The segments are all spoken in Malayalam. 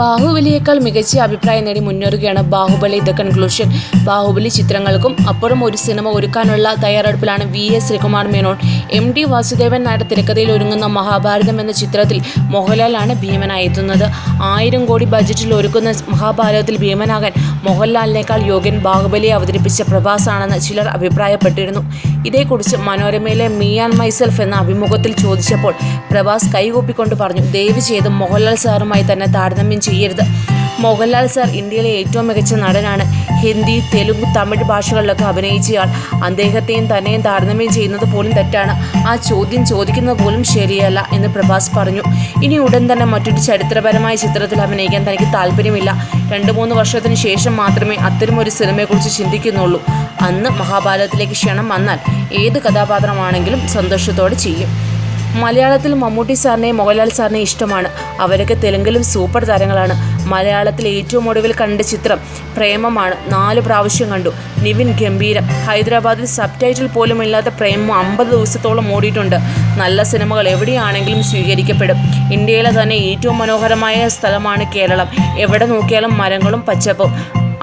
ബാഹുബലിയേക്കാൾ മികച്ച അഭിപ്രായം നേടി മുന്നേറുകയാണ് ബാഹുബലി. The conclusion. ബാഹുബലി ചിത്രങ്ങൾക്കും അപ്പുറം ഒരു സിനിമ ഒരുക്കാനുള്ള തയ്യാറെടുപ്പിലാണ് V S Sreekumar Menon. M D Vasudevan Nair തിരക്കഥയിൽ ഒരുങ്ങുന്ന മഹാഭാരതം എന്ന ചിത്രത്തിൽ മോഹൻലാലാണ് ഭീമനായി എത്തുന്നത് ആയിരം കോടി ബജറ്റിൽ ഒരുക്കുന്ന മഹാഭാരതത്തിൽ ഭീമനാകാൻ മോഹൻലാലിനേക്കാൾ യോഗ്യൻ ബാഹുബലിയെ അവതരിപ്പിച്ച പ്രഭാസാണെന്ന് ചിലർ അഭിപ്രായപ്പെട്ടിരുന്നു. ഇതേക്കുറിച്ച് മനോരമയിലെ മീ ആൻഡ് മൈസെൽഫ് എന്ന അഭിമുഖത്തിൽ ചോദിച്ചപ്പോൾ പ്രഭാസ് കൈകൂപ്പിക്കൊണ്ട് പറഞ്ഞു ദയവ് ചെയ്ത് മോഹൻലാൽ സാറുമായി തന്നെ താരതമ്യം ചെയ്യരുത്. മോഹൻലാൽ സാർ ഇന്ത്യയിലെ ഏറ്റവും മികച്ച നടനാണ്. ഹിന്ദി തെലുങ്ക് തമിഴ് ഭാഷകളിലൊക്കെ അഭിനയിച്ചയാൾ അദ്ദേഹത്തെയും തന്നെയും താരതമ്യം ചെയ്യുന്നത് പോലും തെറ്റാണ്. ആ ചോദ്യം ചോദിക്കുന്നത് പോലും ശരിയല്ല എന്ന് പ്രഭാസ് പറഞ്ഞു. ഇനി ഉടൻ തന്നെ മറ്റൊരു ചരിത്രപരമായ ചിത്രത്തിൽ അഭിനയിക്കാൻ തനിക്ക് താല്പര്യമില്ല. രണ്ട് മൂന്ന് വർഷത്തിന് ശേഷം മാത്രമേ അത്തരമൊരു സിനിമയെക്കുറിച്ച് ചിന്തിക്കുന്നുള്ളൂ. അന്ന് മഹാഭാരതത്തിലേക്ക് ക്ഷണം വന്നാൽ ഏത് കഥാപാത്രമാണെങ്കിലും സന്തോഷത്തോടെ ചെയ്യും. മലയാളത്തിൽ മമ്മൂട്ടി സാറിനെയും മോഹൻലാൽ സാറിനെയും ഇഷ്ടമാണ്. അവരൊക്കെ തെലുങ്കിലും സൂപ്പർ താരങ്ങളാണ്. മലയാളത്തിൽ ഏറ്റവും ഒടുവിൽ കണ്ട ചിത്രം പ്രേമമാണ്. നാല് പ്രാവശ്യം കണ്ടു. നിവിൻ ഗംഭീരം. ഹൈദരാബാദിൽ സബ് ടൈറ്റിൽ പോലും ഇല്ലാത്ത പ്രേമം അമ്പത് ദിവസത്തോളം ഓടിയിട്ടുണ്ട്. നല്ല സിനിമകൾ എവിടെയാണെങ്കിലും സ്വീകരിക്കപ്പെടും. ഇന്ത്യയിലെ തന്നെ ഏറ്റവും മനോഹരമായ സ്ഥലമാണ് കേരളം. എവിടെ നോക്കിയാലും മരങ്ങളും പച്ചപ്പും.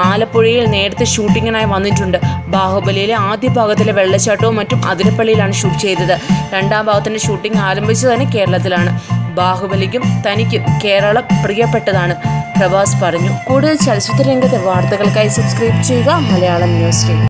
ആലപ്പുഴയിൽ നേരത്തെ ഷൂട്ടിങ്ങിനായി വന്നിട്ടുണ്ട്. ബാഹുബലിയിലെ ആദ്യ ഭാഗത്തിലെ വെള്ളച്ചാട്ടവും മറ്റും അതിരപ്പള്ളിയിലാണ് ഷൂട്ട് ചെയ്തത്. രണ്ടാം ഭാഗത്തിന്റെ ഷൂട്ടിംഗ് ആരംഭിച്ചത് തന്നെ കേരളത്തിലാണ്. ബാഹുബലിക്കും തനിക്കും കേരളം പ്രിയപ്പെട്ടതാണ്. പ്രഭാസ് പറഞ്ഞു കൂടുതൽ ചലച്ചിത്ര രംഗത്തെ വാർത്തകൾക്കായി സബ്സ്ക്രൈബ് ചെയ്യുക മലയാളം ന്യൂസ്